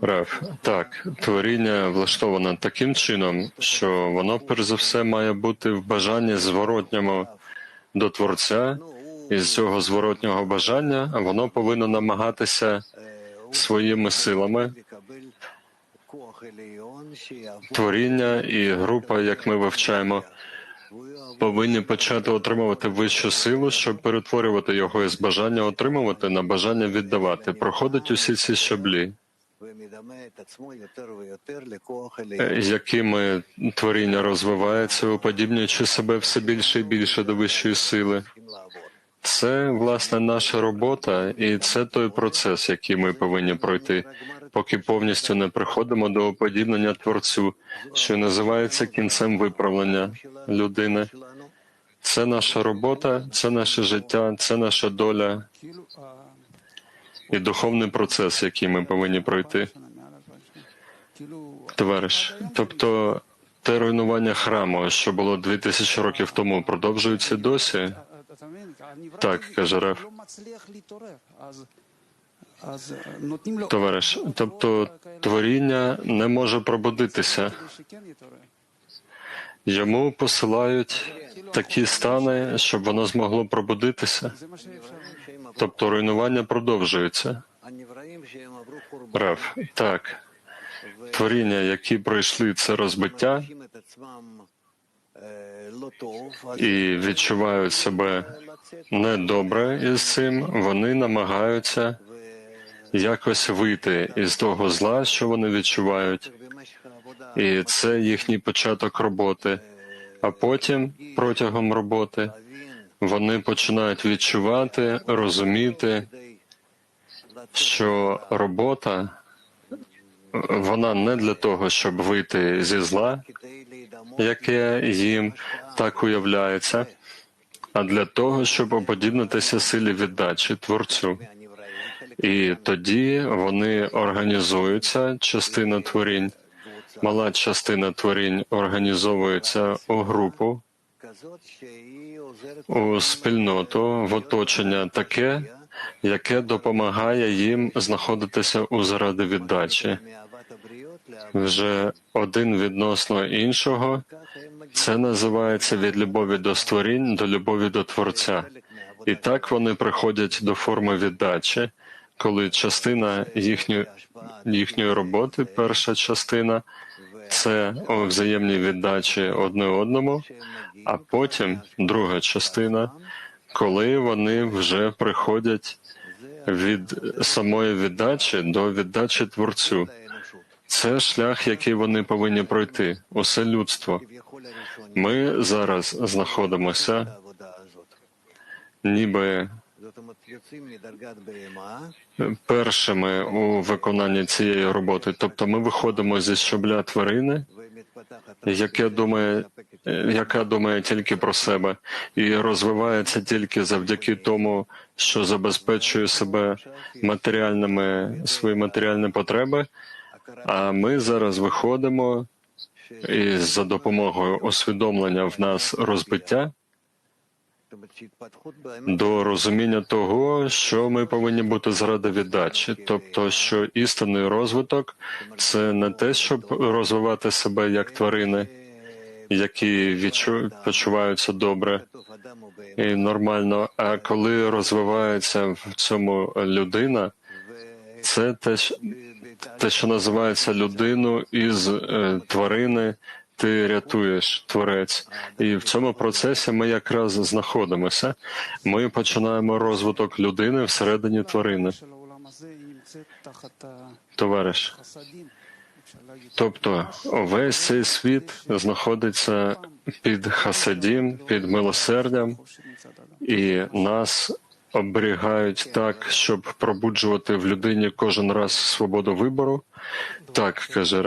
Рав, так, творіння влаштовано таким чином, що воно перш за все має бути в бажанні зворотньому до Творця, і з цього зворотнього бажання воно повинно намагатися своїми силами творіння і група, як ми вивчаємо, повинні почати отримувати вищу силу, щоб перетворювати його із бажання отримувати на бажання віддавати. Проходить усі ці щаблі, якими творіння розвивається, уподібнюючи себе все більше і більше до вищої сили. Це власне наша робота, і це той процес, який ми повинні пройти, поки повністю не приходимо до уподібнення творцю, що називається кінцем виправлення людини. Це наша робота, це наше життя, це наша доля і духовний процес, який ми повинні пройти. Товариш, тобто те руйнування храму, що було дві тисячі років тому, продовжується досі. Так, каже Рев. Товариш, тобто творіння не може пробудитися. Йому посилають такі стани, щоб воно змогло пробудитися. Тобто руйнування продовжується. Рав, так, творіння, які пройшли це розбиття і відчувають себе недобре із цим, вони намагаються якось вийти із того зла, що вони відчувають, і це їхній початок роботи. А потім, протягом роботи, вони починають відчувати, розуміти, що робота вона не для того, щоб вийти зі зла, яке їм так уявляється, а для того, щоб уподібнитися силі віддачі творцю. І тоді вони організуються, частина творінь, мала частина творінь організовується у групу, у спільноту, в оточення таке, яке допомагає їм знаходитися у заради віддачі. Вже один відносно іншого, це називається від любові до створінь до любові до Творця. І так вони приходять до форми віддачі, коли частина їхньої, їхньої роботи, перша частина, це у взаємній віддачі одне одному, а потім друга частина, коли вони вже приходять від самої віддачі до віддачі творцю. Це шлях, який вони повинні пройти, усе людство. Ми зараз знаходимося, ніби першими у виконанні цієї роботи. Тобто, ми виходимо зі щобля тварини, яке думає, яка думає тільки про себе, і розвивається тільки завдяки тому, що забезпечує себе матеріальними свої матеріальні потреби. А ми зараз виходимо і за допомогою усвідомлення в нас розбиття до розуміння того, що ми повинні бути заради віддачі, тобто, що істинний розвиток це не те, щоб розвивати себе як тварини, які відчу... почуваються добре і нормально. А коли розвивається в цьому людина, це те, те, що називається людину із е, тварини. Ти рятуєш творець, і в цьому процесі ми якраз знаходимося. Ми починаємо розвиток людини всередині тварини, товариш. Тобто весь цей світ знаходиться під хасадім, під милосердям, і нас оберігають так, щоб пробуджувати в людині кожен раз свободу вибору. Так каже.